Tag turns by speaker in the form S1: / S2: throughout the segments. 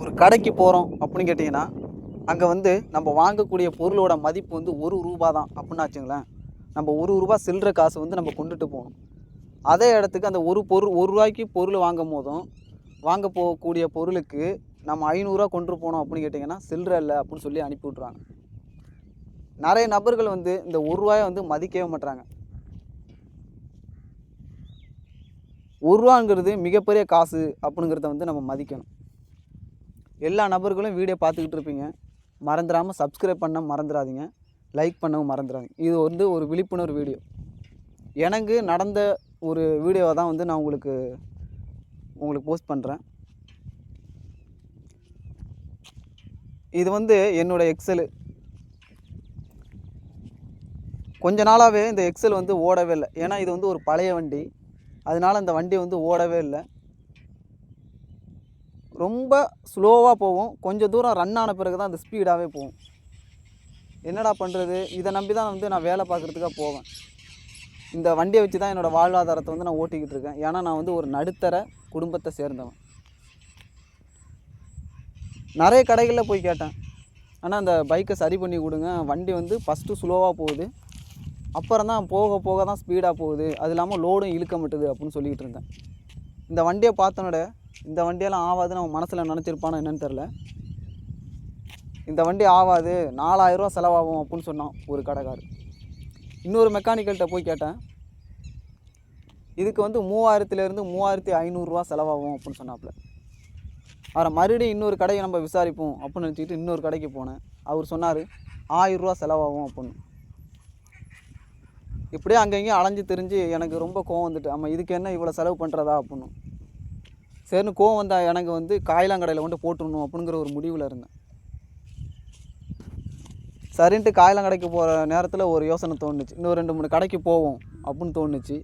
S1: ஒரு கடைக்கு போகிறோம் அப்படின்னு கேட்டிங்கன்னா அங்கே வந்து நம்ம வாங்கக்கூடிய பொருளோட மதிப்பு வந்து ஒரு ரூபா தான் அப்படின்னு வச்சுங்களேன். நம்ம ஒரு ரூபா சில்லற காசு வந்து நம்ம கொண்டுட்டு போகணும். அதே இடத்துக்கு அந்த ஒரு பொருள் ஒரு ரூபாய்க்கு பொருள் வாங்கும் போதும் வாங்க போகக்கூடிய பொருளுக்கு நம்ம ஐநூறுரூவா கொண்டு போனோம் அப்படின்னு கேட்டிங்கன்னா சில்லற இல்லை அப்படின்னு சொல்லி அனுப்பி விட்றாங்க நிறைய நபர்கள் வந்து இந்த ஒரு ரூபாயை வந்து மதிக்கவே மாட்றாங்க. ஒரு ரூபாங்கிறது மிகப்பெரிய காசு அப்படிங்கிறத வந்து நம்ம மதிக்கணும். எல்லா நபர்களும் வீடியோ பார்த்துக்கிட்டு இருப்பீங்க. மறந்துடாமல் சப்ஸ்கிரைப் பண்ண மறந்துடாதீங்க லைக் பண்ணவும் மறந்துடாதீங்க இது வந்து ஒரு விழிப்புணர்வு வீடியோ. எனக்கு நடந்த ஒரு வீடியோவை தான் வந்து நான் உங்களுக்கு உங்களுக்கு போஸ்ட் பண்ணுறேன் இது வந்து என்னோடய எக்ஸலு கொஞ்ச நாளாகவே இந்த எக்ஸல் வந்து ஓடவே இல்லை. ஏன்னா இது வந்து ஒரு பழைய வண்டி. அதனால் அந்த வண்டி வந்து ஓடவே இல்லை. ரொம்ப ஸ்லோவாக போகும். கொஞ்சம் தூரம் ரன் ஆன பிறகு தான் அந்த ஸ்பீடாகவே போகும். என்னடா பண்ணுறது இதை நம்பி தான் வந்து நான் வேலை பார்க்குறதுக்காக போவேன். இந்த வண்டியை வச்சு தான் என்னோடய வாழ்வாதாரத்தை வந்து நான் ஓட்டிக்கிட்டு இருக்கேன். ஏன்னா நான் வந்து ஒரு நடுத்தர குடும்பத்தை சேர்ந்தவன். நிறைய கடைகளில் போய் கேட்டேன். ஆனால் அந்த பைக்கை சரி பண்ணி கொடுங்க. வண்டி வந்து ஃபஸ்ட்டு ஸ்லோவாக போகுது. அப்புறம் தான் போக போக தான் ஸ்பீடாக போகுது. அது இல்லாமல் லோடும் இழுக்க மாட்டுது அப்படின்னு சொல்லிக்கிட்டு இருந்தேன். இந்த வண்டியை பார்த்தனோட இந்த வண்டியெல்லாம் ஆகாதுன்னு அவன் மனசில் நினச்சிருப்பானோ என்னன்னு தெரில இந்த வண்டி ஆகாது நாலாயிரரூவா செலவாகும் அப்படின்னு சொன்னான் ஒரு கடைக்கார் இன்னொரு மெக்கானிக்கல்கிட்ட போய் கேட்டேன். இதுக்கு வந்து மூவாயிரத்துலேருந்து மூவாயிரத்தி ஐநூறுரூவா செலவாகும் அப்படின்னு சொன்னாப்புல அவரை மறுபடியும் இன்னொரு கடையை நம்ம விசாரிப்போம் அப்படின்னு நினச்சிக்கிட்டு இன்னொரு கடைக்கு போனேன். அவர் சொன்னார் ஆயிரரூவா செலவாகும் அப்படின்னு. இப்படியே அங்கங்கேயும் அலைஞ்சு தெரிஞ்சு எனக்கு ரொம்ப கோவம் வந்துட்டு ஆமாம் இதுக்கு என்ன இவ்வளோ செலவு பண்ணுறதா அப்படின்னு. சரின்னு கோவம் வந்த எனக்கு வந்து காயிலாங்கடையில் கொண்டு போட்டுடணும் அப்படிங்கிற ஒரு முடிவில் இருந்தேன். சரின்ட்டு காயிலாங்கடைக்கு போகிற நேரத்தில் ஒரு யோசனை தோணுச்சு. இன்னும் ரெண்டு மூணு கடைக்கு போவோம் அப்படின்னு தோணுச்சு.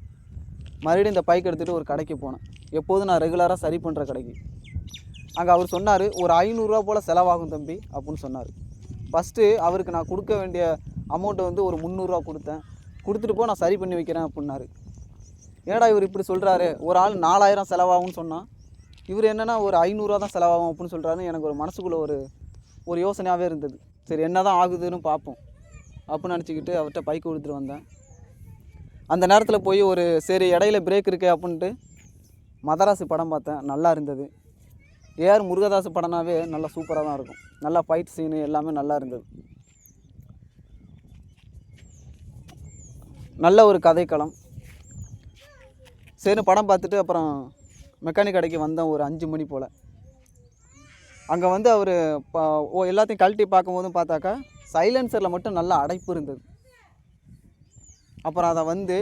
S1: மறுபடியும் இந்த பைக் எடுத்துகிட்டு ஒரு கடைக்கு போனேன். எப்போதும் நான் ரெகுலராக சரி பண்ணுற கடைக்கு. அங்கே அவர் சொன்னார் ஒரு ஐநூறுரூவா போல் செலவாகும் தம்பி அப்படின்னு சொன்னார். ஃபஸ்ட்டு அவருக்கு நான் கொடுக்க வேண்டிய அமௌண்ட்டை வந்து ஒரு முந்நூறுரூவா கொடுத்தேன். கொடுத்துட்டு போ நான் சரி பண்ணி வைக்கிறேன் அப்படின்னாரு. ஏடா இவர் இப்படி சொல்கிறாரு ஒரு ஆள் நாலாயிரம் செலவாகும்னு சொன்னால் இவர் என்னென்னா ஒரு ஐநூறுரூவா தான் செலவாகும் அப்படின்னு சொல்கிறாருன்னு எனக்கு ஒரு மனசுக்குள்ளே ஒரு ஒரு யோசனையாகவே இருந்தது. சரி என்ன தான் ஆகுதுன்னு பார்ப்போம் அப்படின்னு நினச்சிக்கிட்டு அவர்கிட்ட பைக் கொடுத்துட்டு வந்தேன். அந்த நேரத்தில் போய் ஒரு சரி இடையில பிரேக் இருக்கு அப்படின்ட்டு மதராசு படம் பார்த்தேன். நல்லா இருந்தது. ஏஆர் முருகதாஸ் படம்னாவே நல்லா சூப்பராக தான் இருக்கும். நல்லா ஃபைட் சீனு எல்லாமே நல்லா இருந்தது. நல்ல ஒரு கதைக்களம். சரின்னு படம் பார்த்துட்டு அப்புறம் மெக்கானிக் கடைக்கு வந்தேன் ஒரு அஞ்சு மணி போல். அங்கே வந்து அவர் ஓ எல்லாத்தையும் கழட்டி பார்க்கும்போதும் பார்த்தாக்கா சைலன்சரில் மட்டும் நல்லா அடைப்பு இருந்தது. அப்புறம் அதை வந்து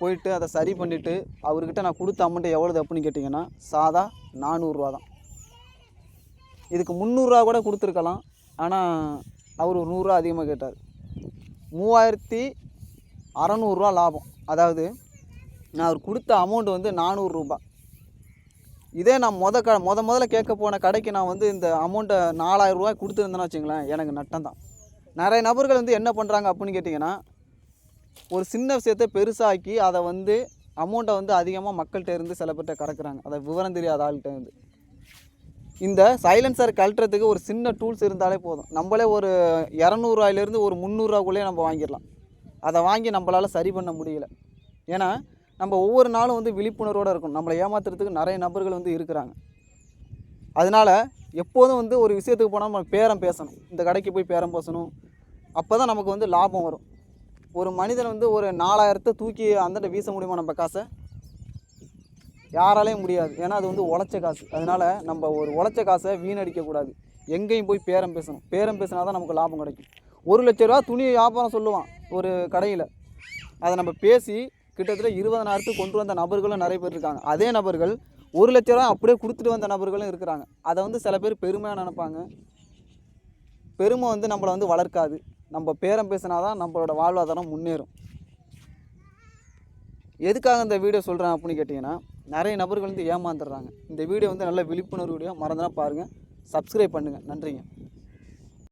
S1: போயிட்டு அதை சரி பண்ணிவிட்டு அவர்கிட்ட நான் கொடுத்த அமௌண்ட்டு எவ்வளோது அப்படின்னு கேட்டிங்கன்னா சாதா நானூறுரூவா தான். இதுக்கு முந்நூறுரூவா கூட கொடுத்துருக்கலாம். ஆனால் அவர் ஒரு நூறுரூவா அதிகமாக கேட்டார். மூவாயிரத்தி அறநூறுரூவா லாபம். அதாவது நான் அவர் கொடுத்த அமௌண்ட் வந்து நானூறுரூபா இதே நான் முத க முத முதல்ல கேட்க போன கடைக்கு நான் வந்து இந்த அமௌண்ட்டை நாலாயிரம் ரூபாய் கொடுத்துருந்தேன்னு வச்சுங்களேன் எனக்கு நட்டம் தான். நிறைய நபர்கள் வந்து என்ன பண்ணுறாங்க அப்படின்னு கேட்டிங்கன்னா ஒரு சின்ன விஷயத்தை பெருசாக்கி அதை வந்து அமௌண்ட்டை வந்து அதிகமாக மக்கள்கிட்ட இருந்து சில பேர்கிட்ட கறக்குறாங்க. அதை விவரம் தெரியாத ஆள்கிட்ட இருந்து. இந்த சைலன்சர் கழட்டுறதுக்கு ஒரு சின்ன டூல்ஸ் இருந்தாலே போதும். நம்மளே ஒரு இரநூறுவாயிலேருந்து ஒரு முந்நூறுரூவாக்குள்ளேயே நம்ம வாங்கிடலாம். அதை வாங்கி நம்மளால் சரி பண்ண முடியல. ஏன்னா நம்ம ஒவ்வொரு நாளும் வந்து விழிப்புணர்வோடு இருக்கணும். நம்மளை ஏமாத்துறதுக்கு நிறைய நபர்கள் வந்து இருக்கிறாங்க. அதனால் எப்போதும் வந்து ஒரு விஷயத்துக்கு போனால் நம்ம பேரம் பேசணும். இந்த கடைக்கு போய் பேரம் பேசணும். அப்போ தான் நமக்கு வந்து லாபம் வரும். ஒரு மனிதன் வந்து ஒரு நாலாயிரத்தை தூக்கி அந்தண்ட வீச முடியுமா நம்ம காசை? யாராலையும் முடியாது. ஏன்னா அது வந்து உழைச்ச காசு. அதனால் நம்ம ஒரு உழைச்ச காசை வீணடிக்கக்கூடாது எங்கேயும் போய் பேரம் பேசணும். பேரம் பேசினா தான் நமக்கு லாபம் கிடைக்கும். ஒரு லட்ச ரூபா துணி வியாபாரம் சொல்லுவான் ஒரு கடையில். அதை நம்ம பேசி கிட்டத்தட்ட இருபதனாயிரத்துக்கு கொண்டு வந்த நபர்களும் நிறைய பேர் இருக்காங்க. அதே நபர்கள் ஒரு லட்ச ரூபா அப்படியே கொடுத்துட்டு வந்த நபர்களும் இருக்கிறாங்க. அதை வந்து சில பேர் பெருமையாக நினைப்பாங்க. பெருமை வந்து நம்மளை வந்து வளர்க்காது. நம்ம பேரம் பேசினா தான் நம்மளோட வாழ்வாதாரம் முன்னேறும். எதுக்காக இந்த வீடியோ சொல்கிறேன் அப்படின்னு கேட்டிங்கன்னா நிறைய நபர்கள் வந்து ஏமாந்துடுறாங்க. இந்த வீடியோ வந்து நல்ல விழிப்புணர்வு வீடியோ மறந்துனா பாருங்கள் சப்ஸ்கிரைப் பண்ணுங்கள் நன்றிங்க.